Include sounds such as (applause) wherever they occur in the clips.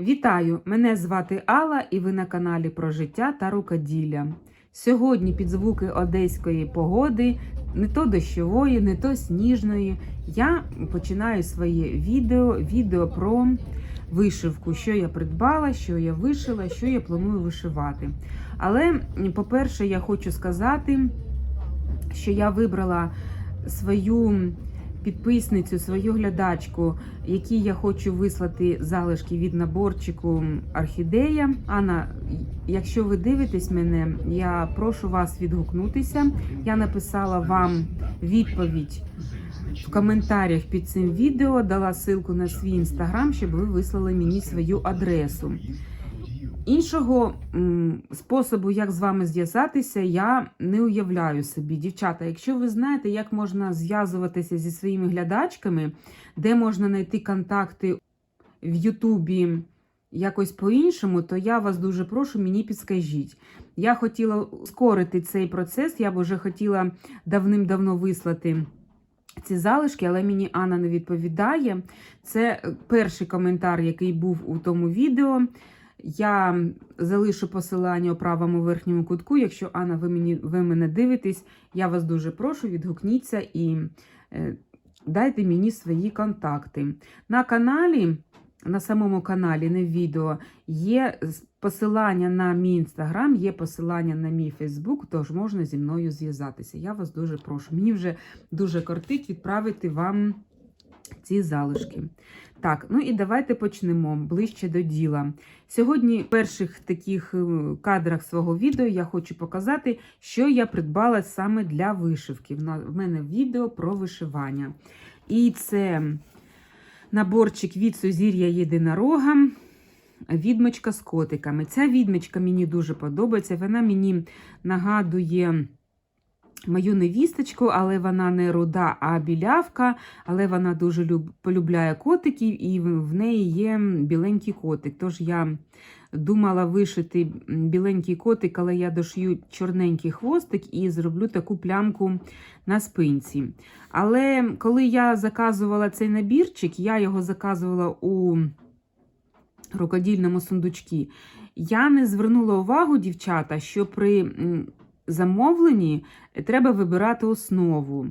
Вітаю! Мене звати Алла і ви на каналі про життя та рукоділля. Сьогодні під звуки одеської погоди, не то дощової, не то сніжної, я починаю своє відео, відео про вишивку, що я придбала, що я вишила, що я планую вишивати. Але, по-перше, я хочу сказати, що я вибрала свою підписницю, свою глядачку, якій я хочу вислати залишки від наборчику Орхідея. Анна, якщо ви дивитесь мене, я прошу вас відгукнутися. Я написала вам відповідь в коментарях під цим відео, дала ссылку на свій інстаграм, щоб ви вислали мені свою адресу. Іншого способу, як з вами зв'язатися, я не уявляю собі. Дівчата, якщо ви знаєте, як можна зв'язуватися зі своїми глядачками, де можна знайти контакти в Ютубі якось по-іншому, то я вас дуже прошу, мені підскажіть. Я хотіла скорити цей процес, я б вже хотіла давним-давно вислати. Ці залишки, але мені Анна не відповідає. Це перший коментар, який був у тому відео. Я залишу посилання у правому верхньому кутку. Якщо Анна, ви мені ви мене дивитесь, я вас дуже прошу, відгукніться і е, дайте мені свої контакти. На каналі, на самому каналі, не в відео, є посилання на мій інстаграм, є посилання на мій Фейсбук, тож можна зі мною зв'язатися. Я вас дуже прошу. Мені вже дуже кортить відправити вам ці залишки. Так, ну і давайте почнемо ближче до діла. Сьогодні, в перших таких кадрах свого відео, я хочу показати, що я придбала саме для вишивки. В мене відео про вишивання. І це наборчик від Сузір'я Єдинорога. Відмичка з котиками. Ця відмичка мені дуже подобається. Вона мені нагадує мою невісточку, але вона не руда, а білявка. Але вона дуже люб... полюбляє котиків, і в неї є біленький котик. Тож я думала вишити біленький котик, але я дошью чорненький хвостик і зроблю таку плямку на спинці. Але коли я заказувала цей набірчик, я його заказувала у рукодільному сундучці, я не звернула увагу, дівчата, що при замовленні треба вибирати основу.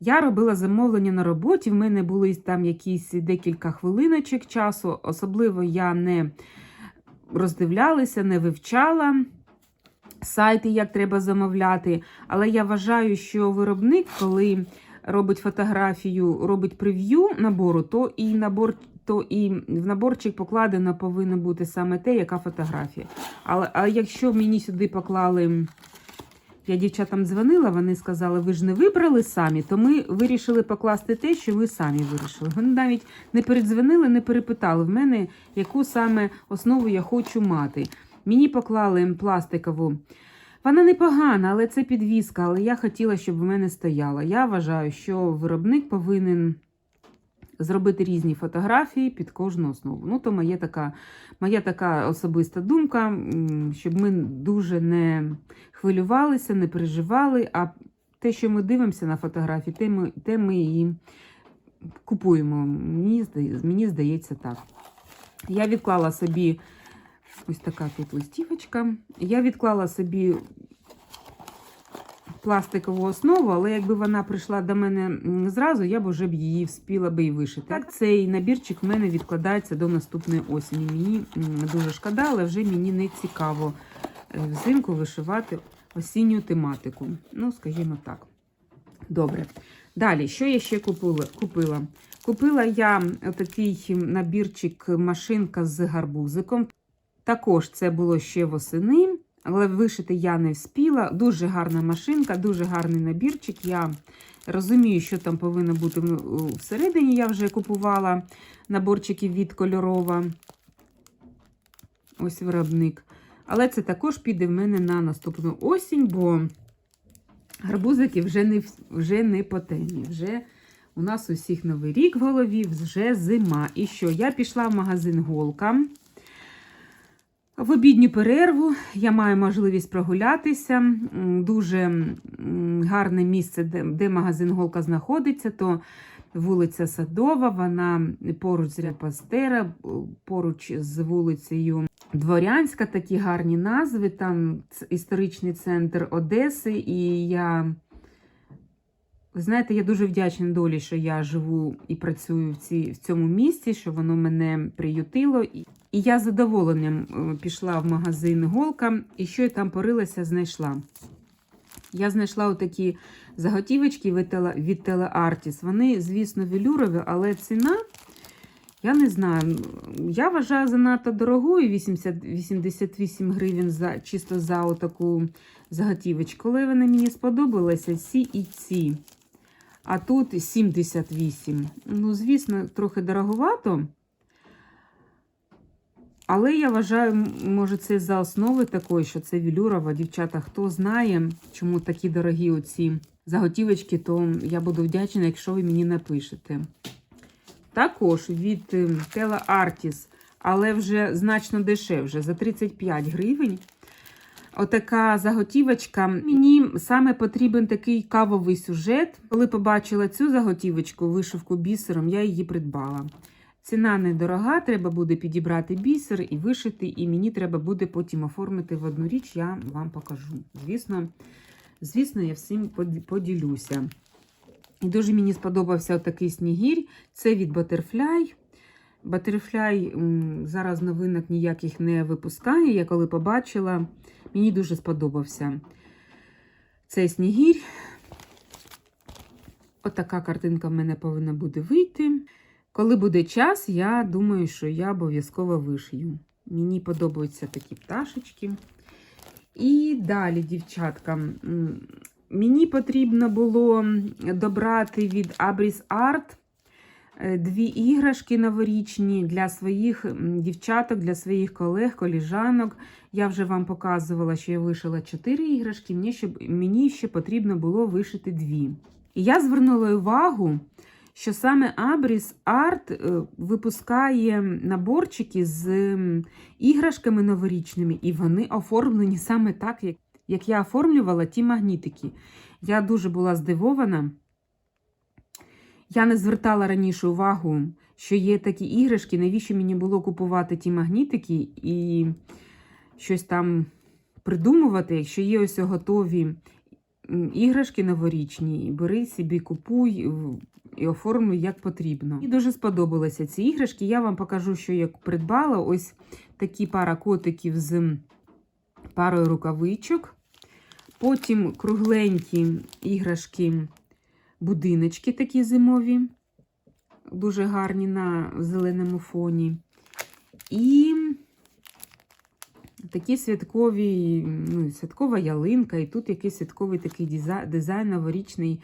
Я робила замовлення на роботі, в мене були там якісь декілька хвилиночок часу, особливо я не роздивлялася, не вивчала сайти, як треба замовляти. Але я вважаю, що виробник, коли робить фотографію, робить прев'ю набору, то і набор. То і в наборчик покладено повинно бути саме те, яка фотографія. Але а якщо мені сюди поклали я дівчатам дзвонила, вони сказали, ви ж не вибрали самі, то ми вирішили покласти те, що ви самі вирішили. Вони навіть не передзвонили, не перепитали в мене, яку саме основу я хочу мати. Мені поклали пластикову. Вона непогана, але це підвіска. Але я хотіла, щоб в мене стояла. Я вважаю, що виробник повинен зробити різні фотографії під кожну основу. Ну, то моя така, моя така особиста думка, щоб ми дуже не хвилювалися, не переживали, а те, що ми дивимося на фотографії, те ми, те ми і купуємо. Мені, мені здається так. Я відклала собі ось така тут листівочка. Я відклала собі пластикову основу, але якби вона прийшла до мене зразу, я б вже б її вспіла би і вишити. Так, цей набірчик в мене відкладається до наступної осені. Мені дуже шкода, але вже мені не цікаво е, взимку вишивати осінню тематику. Ну, скажімо так. Добре. Далі, що я ще купила? Купила Купила я такий набірчик машинка з гарбузиком. Також це було ще восени. Але вишити я не вспіла. Дуже гарна машинка, дуже гарний набірчик. Я розумію, що там повинно бути всередині. Я вже купувала наборчики від кольорова. Ось виробник. Але це також піде в мене на наступну осінь, бо гарбузики вже не вже не по темі. Вже у нас усіх новий рік в голові, вже зима. І що? Я пішла в магазин Голка. В обідню перерву я маю можливість прогулятися. Дуже гарне місце, де, магазин Голка знаходиться, то вулиця Садова, вона поруч з Репастера, поруч з вулицею Дворянська, такі гарні назви. Там історичний центр Одеси. І я, ви знаєте, я дуже вдячна долі, що я живу і працюю в, ці, в цьому місті, що воно мене приютило. І, я задоволенням е, пішла в магазин Голка і що я там порилася, знайшла. Я знайшла отакі заготівочки від Телеартіс. Вони, звісно, велюрові, але ціна, я не знаю, я вважаю занадто дорогою 80, 88 гривень за, чисто за отаку заготівочку. Коли вони мені сподобалися, ці і ці. А тут 78. Ну, звісно, трохи дороговато. Але я вважаю, може, це за основи такої, що це велюрова. Дівчата, хто знає, чому такі дорогі оці заготівочки, то я буду вдячна, якщо ви мені напишете. Також від Tela Artis, але вже значно дешевше, за 35 гривень. Отака заготівочка. Мені саме потрібен такий кавовий сюжет. Коли побачила цю заготівочку, вишивку бісером, я її придбала. Ціна недорога, треба буде підібрати бісер і вишити, і мені треба буде потім оформити в одну річ, я вам покажу. Звісно, звісно, я всім поділюся. І дуже мені сподобався такий снігір. Це від Butterfly. Butterfly зараз новинок ніяких не випускає. Я коли побачила, мені дуже сподобався цей снігір. Отака картинка в мене повинна буде вийти. Коли буде час, я думаю, що я обов'язково вишию. Мені подобаються такі пташечки. І далі, дівчатка, мені потрібно було добрати від Abris Art е, дві іграшки новорічні для своїх дівчаток, для своїх колег, коліжанок. Я вже вам показувала, що я вишила чотири іграшки, мені ще, мені ще потрібно було вишити дві. І я звернула увагу, що саме Abris Art е, випускає наборчики з іграшками новорічними, і вони оформлені саме так, як, я оформлювала ті магнітики. Я дуже була здивована. Я не звертала раніше увагу, що є такі іграшки, навіщо мені було купувати ті магнітики і щось там придумувати, якщо є ось готові іграшки новорічні, бери собі, купуй і оформлюй як потрібно. Мені дуже сподобалися ці іграшки. Я вам покажу, що я придбала. Ось такі пара котиків з парою рукавичок. Потім кругленькі іграшки, будиночки такі зимові, дуже гарні на зеленому фоні. І такі святкові, ну, святкова ялинка, і тут якийсь святковий такий диза- дизайн новорічний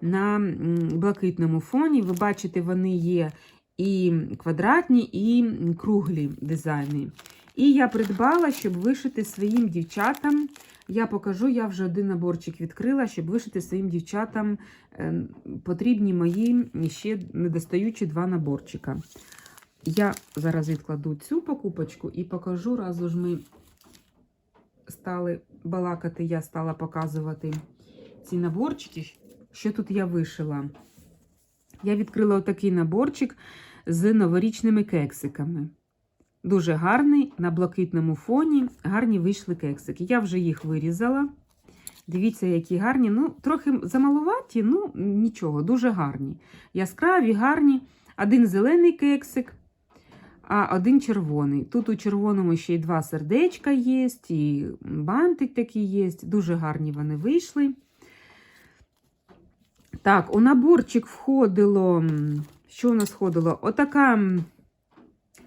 на блакитному фоні. Ви бачите, вони є і квадратні, і круглі дизайни. І я придбала, щоб вишити своїм дівчатам. Я покажу, я вже один наборчик відкрила, щоб вишити своїм дівчатам е, потрібні мої ще недостаючі два наборчика. Я зараз відкладу цю покупочку і покажу, разу ж ми стали балакати, я стала показувати ці наборчики, що тут я вишила. Я відкрила отакий наборчик з новорічними кексиками. Дуже гарний на блакитному фоні. Гарні вийшли кексики. Я вже їх вирізала. Дивіться, які гарні. Ну, трохи замалуваті, ну нічого, дуже гарні. Яскраві, гарні. Один зелений кексик, а один червоний. Тут у червоному ще й два сердечка є, і бантик такий є. Дуже гарні вони вийшли. Так, у наборчик входило. Що у нас входило? Отака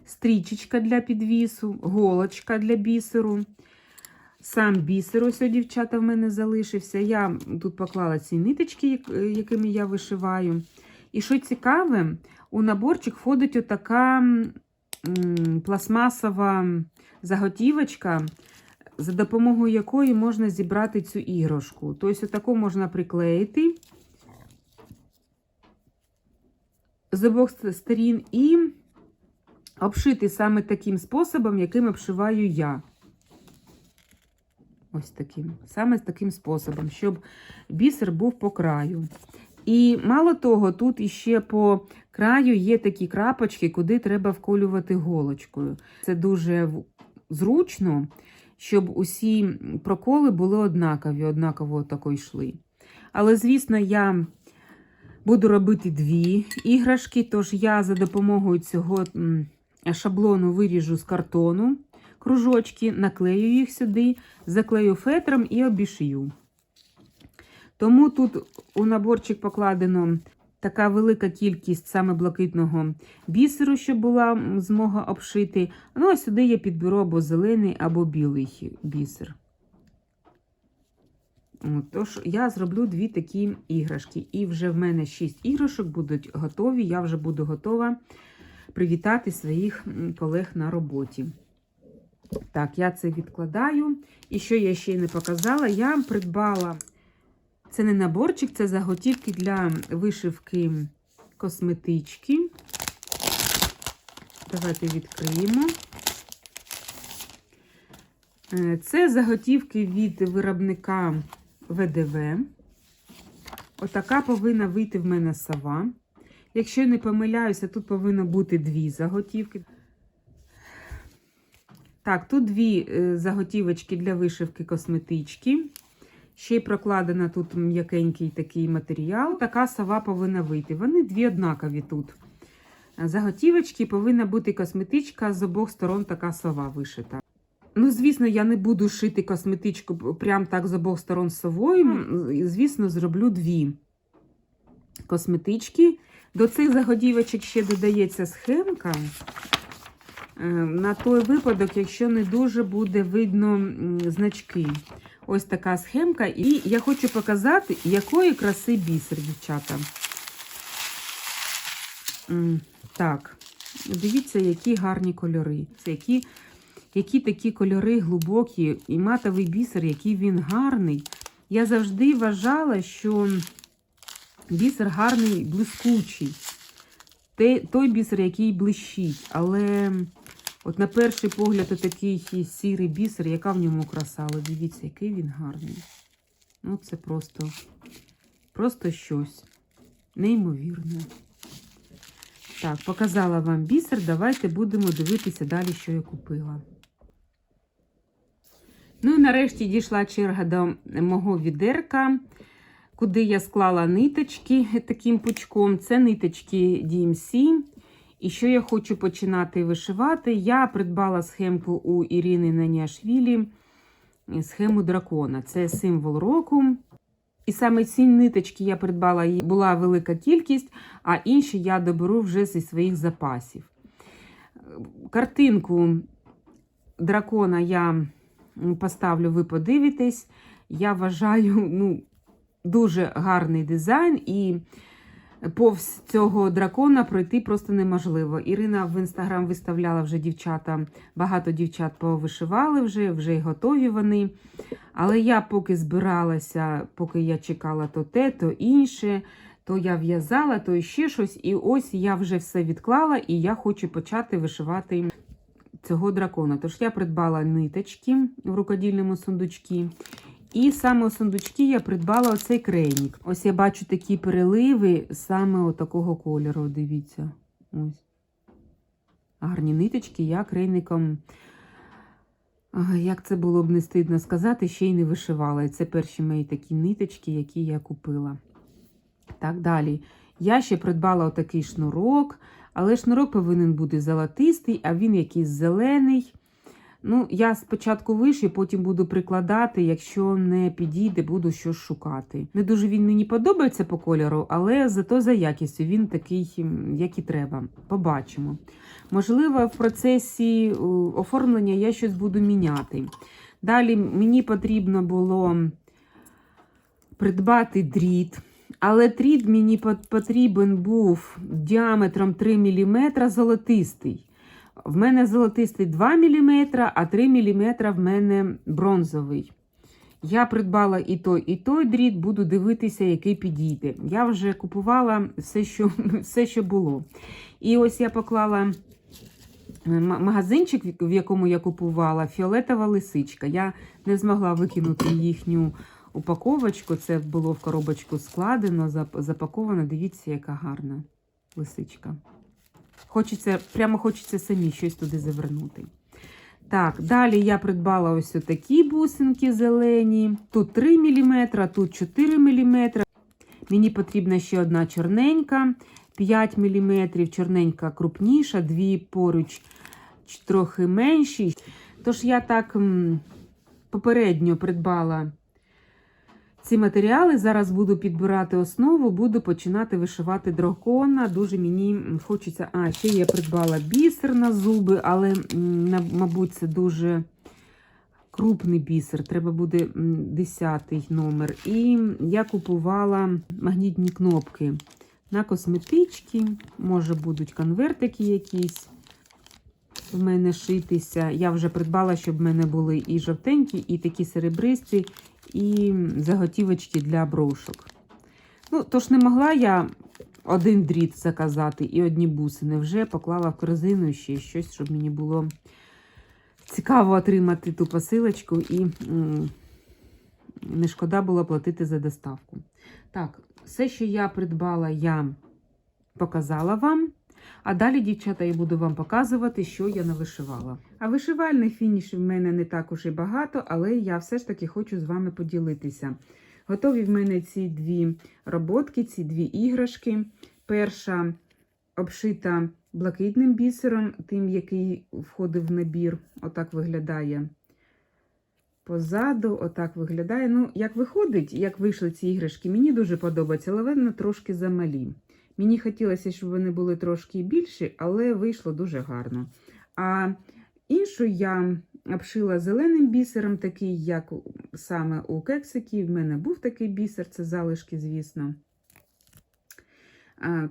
стрічечка для підвісу, голочка для бісеру. Сам бісер, ось, дівчата, в мене залишився. Я тут поклала ці ниточки, якими я вишиваю. І що цікаве, у наборчик входить отака пластмасова заготівочка, за допомогою якої можна зібрати цю іграшку. Тобто, отаку можна приклеїти з обох сторін і обшити саме таким способом, яким обшиваю я. Ось таким. Саме таким способом, щоб бісер був по краю. І мало того, тут іще по краю є такі крапочки, куди треба вколювати голочкою. Це дуже зручно, щоб усі проколи були однакові, однаково тако йшли. Але, звісно, я буду робити дві іграшки, тож я за допомогою цього шаблону виріжу з картону кружочки, наклею їх сюди, заклею фетром і обішию. Тому тут у наборчик покладено така велика кількість саме блакитного бісеру, щоб була змога обшити. Ну, а сюди я підберу або зелений, або білий бісер. Тож я зроблю дві такі іграшки. І вже в мене шість іграшок будуть готові. Я вже буду готова привітати своїх колег на роботі. Так, я це відкладаю. І що я ще не показала, я придбала. Це не наборчик, це заготівки для вишивки косметички. Давайте відкриємо. Е, Це заготівки від виробника ВДВ. Отака повинна вийти в мене сова. Якщо не помиляюся, тут повинно бути дві заготівки. Так, тут дві е, заготівочки для вишивки косметички. Ще й прокладена тут м'якенький такий матеріал. Така сова повинна вийти. Вони дві однакові тут. Заготівочки повинна бути косметичка з обох сторон така сова вишита. Ну, звісно, я не буду шити косметичку прям так з обох сторон совою. Звісно, зроблю дві косметички. До цих заготівочок ще додається схемка. Е, На той випадок, якщо не дуже буде видно значки. Ось така схемка. І я хочу показати, якої краси бісер, дівчата. Так, дивіться, які гарні кольори. Які, які такі кольори глибокі і матовий бісер, який він гарний. Я завжди вважала, що бісер гарний, блискучий. Той бісер, який блищить. Але от на перший погляд такий сірий бісер, яка в ньому краса. Але дивіться, який він гарний. Ну, це просто, просто щось неймовірне. Так, показала вам бісер. Давайте будемо дивитися далі, що я купила. Ну і нарешті дійшла черга до мого відерка, куди я склала ниточки таким пучком. Це ниточки DMC. І що я хочу починати вишивати? Я придбала схемку у Ірини Наніашвілі, схему дракона. Це символ року. І саме ці ниточки я придбала, була велика кількість, а інші я доберу вже зі своїх запасів. Картинку дракона я поставлю, ви подивитесь. Я вважаю, ну, дуже гарний дизайн, і повз цього дракона пройти просто неможливо. Ірина в інстаграм виставляла вже дівчата, багато дівчат повишивали вже, вже й готові вони. Але я поки збиралася, поки я чекала то те, то інше, то я в'язала, то ще щось. І ось я вже все відклала, і я хочу почати вишивати цього дракона. Тож я придбала ниточки в рукодільному сундучці. І саме у сундучки я придбала оцей крейник. Ось я бачу такі переливи саме такого кольору. Дивіться. Ось. Гарні ниточки, я крейником. Як це було б не стидно сказати, ще й не вишивала. І це перші мої такі ниточки, які я купила. Так далі. Я ще придбала отакий шнурок, але шнурок повинен бути золотистий, а він якийсь зелений. Ну, я спочатку вишию, потім буду прикладати. Якщо не підійде, буду щось шукати. Не дуже він мені подобається по кольору, але зато за якістю він такий, як і треба. Побачимо. Можливо, в процесі е, оформлення я щось буду міняти. Далі мені потрібно було придбати дріт. Але дріт мені потрібен був діаметром 3 мм золотистий. В мене золотистий 2 мм, а 3 мм в мене бронзовий. Я придбала і той, і той дріт, буду дивитися, який підійде. Я вже купувала все, що, (laughs) все, що було. І ось я поклала е, магазинчик, в- в якому я купувала, фіолетова лисичка. Я не змогла викинути їхню упаковочку. Це було в коробочку складено, запаковано. Дивіться, яка гарна лисичка. Хочеться, прямо хочеться самі щось туди завернути. Так, далі я придбала ось такі бусинки зелені. Тут 3 мм, тут 4 мм. Мені потрібна ще одна чорненька, 5 мм, чорненька крупніша, дві поруч трохи менші. Тож я так попередньо придбала ці матеріали. Зараз буду підбирати основу, буду починати вишивати дракона. Дуже мені хочеться. А, ще я придбала бісер на зуби, але, мабуть, це дуже крупний бісер. Треба буде м, 10 номер. І я купувала магнітні кнопки на косметички. Може, будуть конвертики якісь в мене шитися. Я вже придбала, щоб в мене були і жовтенькі, і такі серебристі, і заготівочки для брошок. Ну, тож не могла я один дріт заказати і одні бусини. Вже поклала в корзину ще щось, щоб мені було цікаво отримати ту посилочку і не шкода було платити за доставку. Так, все, що я придбала, я показала вам. А далі, дівчата, я буду вам показувати, що я навишивала. А вишивальних фінішів в мене не так уж і багато, але я все ж таки хочу з вами поділитися. Готові в мене ці дві роботки, ці дві іграшки. Перша обшита блакитним бісером, тим, який входив в набір. Отак виглядає. Позаду, отак виглядає. Ну, як виходить, як вийшли ці іграшки, мені дуже подобається, але вони трошки замалі. Мені хотілося, щоб вони були трошки більші, але вийшло дуже гарно. А іншу я обшила зеленим бісером, такий, як саме у кексиків. В мене був такий бісер, це залишки, звісно.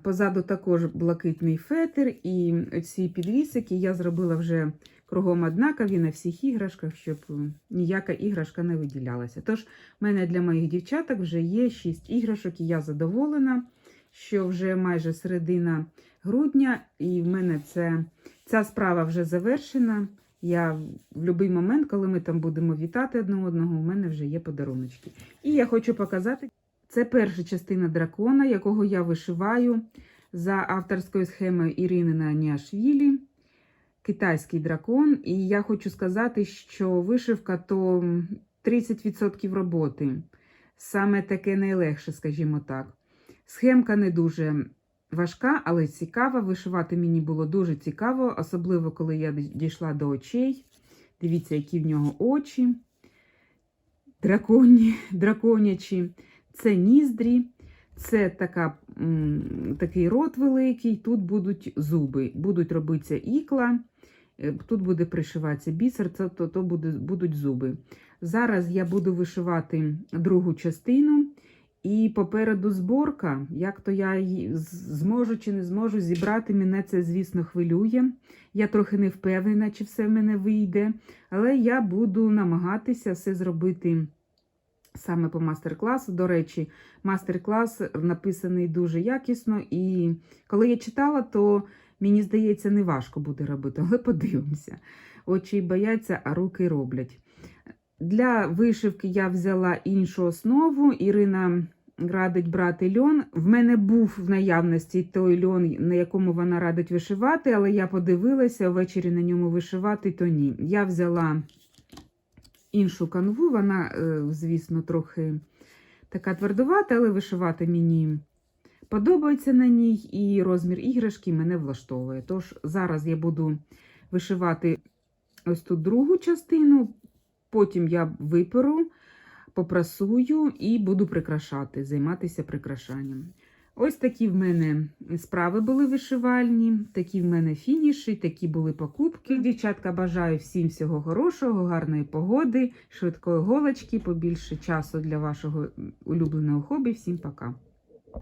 Позаду також блакитний фетр, і ці підвісики я зробила вже кругом однакові на всіх іграшках, щоб ніяка іграшка не виділялася. Тож, в мене для моїх дівчаток вже є 6 іграшок, і я задоволена що вже майже середина грудня, і в мене це, ця справа вже завершена. Я в будь-який момент, коли ми там будемо вітати одне одного, у мене вже є подаруночки. І я хочу показати, це перша частина дракона, якого я вишиваю за авторською схемою Ірини Наніашвілі. Китайський дракон. І я хочу сказати, що вишивка то 30% роботи. Саме таке найлегше, скажімо так. Схемка не дуже важка, але цікава. Вишивати мені було дуже цікаво, особливо коли я дійшла до очей. Дивіться, які в нього очі. Драконі, драконячі. Це ніздрі, це така, такий рот великий, тут будуть зуби, будуть робитися ікла, е, тут буде пришиватися бісер, це, то, то буде, будуть зуби. Зараз я буду вишивати другу частину. І попереду зборка, як то я зможу чи не зможу зібрати, мене це, звісно, хвилює. Я трохи не впевнена, чи все в мене вийде, але я буду намагатися все зробити саме по мастер-класу. До речі, мастер-клас написаний дуже якісно, і коли я читала, то мені здається, не важко буде робити, але (laughs) подивимося. Очі бояться, а руки роблять. Для вишивки я взяла іншу основу. Ірина радить брати льон. В мене був в наявності той льон, на якому вона радить вишивати, але я подивилася ввечері на ньому вишивати, то ні. Я взяла іншу канву, вона, е, звісно, трохи така твердувата, але вишивати мені подобається на ній, і розмір іграшки мене влаштовує. Тож зараз я буду вишивати ось тут другу частину. Потім я виперу, попрасую і буду прикрашати, займатися прикрашанням. Ось такі в мене справи були вишивальні, такі в мене фініші, такі були покупки. Дівчатка, бажаю всім всього хорошого, гарної погоди, швидкої голочки, побільше часу для вашого улюбленого хобі. Всім пока!